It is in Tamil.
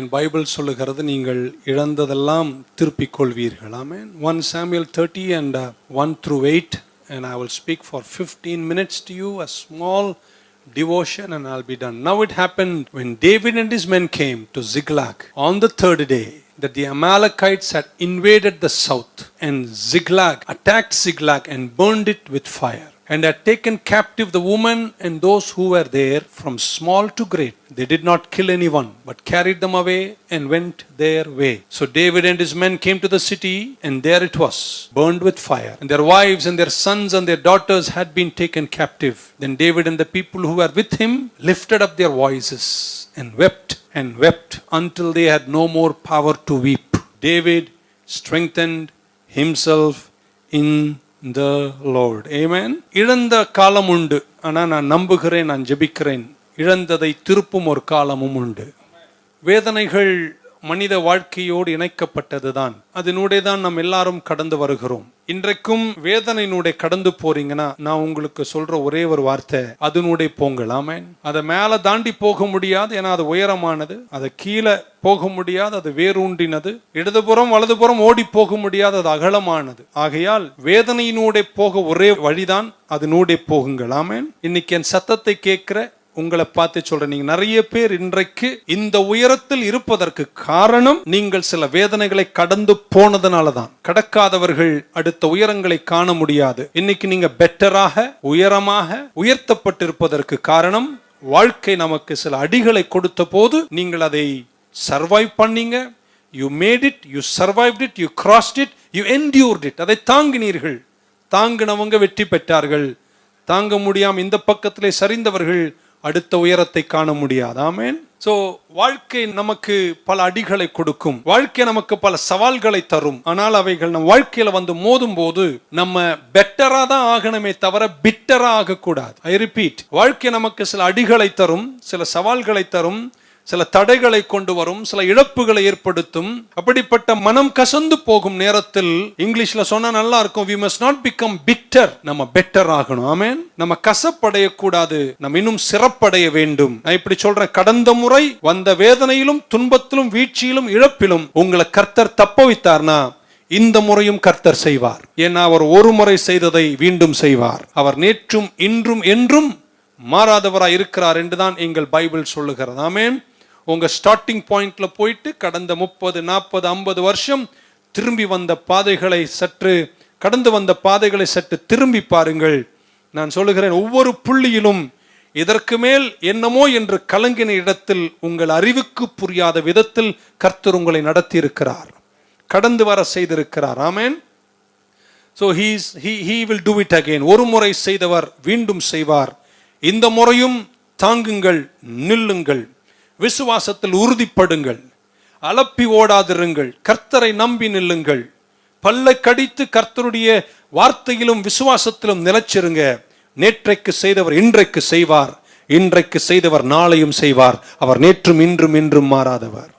என் பைபிள் சொல்லுகிறது நீங்கள் இழந்ததெல்லாம் திருப்பிக் கொள்வீர்கள் amen one Samuel thirty and one through eight and I will speak for fifteen minutes to you a small devotion and I'll be done. Now it happened when David and his men came to Ziklag on the third day that the Amalekites had invaded the south and Ziklag attacked Ziklag and burned it with fire and had taken captive the woman and those who were there from small to great. They did not kill anyone, but carried them away and went their way. So David and his men came to the city, and there it was, burned with fire. And their wives and their sons and their daughters had been taken captive. Then David and the people who were with him lifted up their voices and wept and wept until they had no more power to weep. David strengthened himself in the Lord amen இழந்த காலம் உண்டு. ஆனால் நான் நம்புகிறேன் நான் ஜெபிக்கிறேன். இழந்ததை திருப்பும் ஒரு காலமும் உண்டு. வேதனைகள் மனித வாழ்க்கையோடு இணைக்கப்பட்டதுதான். அதனூடே தான் நாம் எல்லாரும் கடந்து வருகிறோம். இன்றைக்கும் வேதனையினூடே கடந்து போறீங்கன்னா நான் உங்களுக்கு சொல்ற ஒரே ஒரு வார்த்தை அதனூடே போங்கலாமே அதை மேல தாண்டி போக முடியாது ஏன்னா அது உயரமானது. அதை கீழே போக முடியாது அது வேரூன்றினது. இடதுபுறம் வலதுபுறம் ஓடி போக முடியாது அது அகலமானது. ஆகையால் வேதனையினூடே போக ஒரே வழிதான் அதனூடே போகுங்களாமேன் இன்னைக்கு என் சத்தத்தை கேட்கிற உங்களை பார்த்து சொல்றேன். நீங்க நிறைய பேர் இன்றைக்கு இந்த உயரத்தில் இருப்பதற்கு காரணம் நீங்கள் சில வேதனைகளை கடந்து போனதுனால தான் கடக்காதவர்கள் அடுத்த உயரங்களை காண முடியாது. இன்னைக்கு நீங்க பெட்டராக உயரமாக உயர்த்தப்பட்டிருப்பதற்கு காரணம் வாழ்க்கை நமக்கு சில அடிகளை கொடுத்த போது நீங்கள் அதை சர்வைவ் பண்ணீங்க. You made it you survived it you crossed it you endured it அதை தாங்கினீர்கள். தாங்கினவங்க வெற்றி பெற்றார்கள். தாங்க முடியாம இந்த பக்கத்திலே சரிந்தவர்கள் அடுத்த உயரத்தை காண முடியாது. ஆமேன். ஸோ வாழ்க்கை நமக்கு பல அடிகளை கொடுக்கும். வாழ்க்கை நமக்கு பல சவால்களை தரும். ஆனால் அவைகள் நம் வாழ்க்கையில வந்து மோதும் போது நம்ம பெட்டரா தான் ஆகணுமே தவிர பிட்டரா ஆகக்கூடாது ஐ ரிப்பீட் வாழ்க்கை நமக்கு சில அடிகளை தரும் சில சவால்களை தரும் சில தடைகளை கொண்டு வரும் சில இழப்புகளை ஏற்படுத்தும். அப்படிப்பட்ட மனம் கசந்து போகும் நேரத்தில் இங்கிலீஷ்ல சொன்னா நல்லா இருக்கும் we must not become bitter நம்ம பெட்டர் ஆகணும். ஆமேன் நம்ம கசப்படைய கூடாது நம்ம இன்னும் சிறப்படைய வேண்டும். நான் இப்படி சொல்றேன். கடந்த முறை வந்த வேதனையிலும் துன்பத்திலும் வீழ்ச்சியிலும் இழப்பிலும் உங்களை கர்த்தர் தப்ப வைத்தார்னா இந்த முறையும் கர்த்தர் செய்வார். ஏன்னா அவர் ஒரு முறை செய்ததை மீண்டும் செய்வார். அவர் நேற்றும் இன்றும் என்றும் மாறாதவராய் இருக்கிறார் என்றுதான் எங்கள் பைபிள் சொல்லுகிறது. ஆமேன் உங்கள் ஸ்டார்டிங் பாயிண்டில் போயிட்டு கடந்த முப்பது நாற்பது ஐம்பது வருஷம் திரும்பி வந்த பாதைகளை சற்று கடந்து வந்த பாதைகளை சற்று திரும்பி பாருங்கள். நான் சொல்லுகிறேன் ஒவ்வொரு புள்ளியிலும் இதற்கு மேல் என்னமோ என்று கலங்கின இடத்தில் உங்கள் அறிவுக்கு புரியாத விதத்தில் கர்த்தர் உங்களை நடத்தியிருக்கிறார். கடந்து வர செய்திருக்கிறார். Amen. So he's he he will do it again ஒரு முறை செய்தவர் மீண்டும் செய்வார். இந்த முறையும் தாங்குங்கள் நில்லுங்கள். விசுவாசத்தில் உறுதிப்படுங்கள். அலப்பி ஓடாதிருங்கள். கர்த்தரை நம்பி நில்லுங்கள். பல்லை கடித்து கர்த்தருடைய வார்த்தையிலும் விசுவாசத்திலும் நிலைச்சிருங்க. நேற்றைக்கு செய்தவர் இன்றைக்கு செய்வார். இன்றைக்கு செய்தவர் நாளையும் செய்வார். அவர் நேற்றும் இன்றும் இன்றும் மாறாதவர்.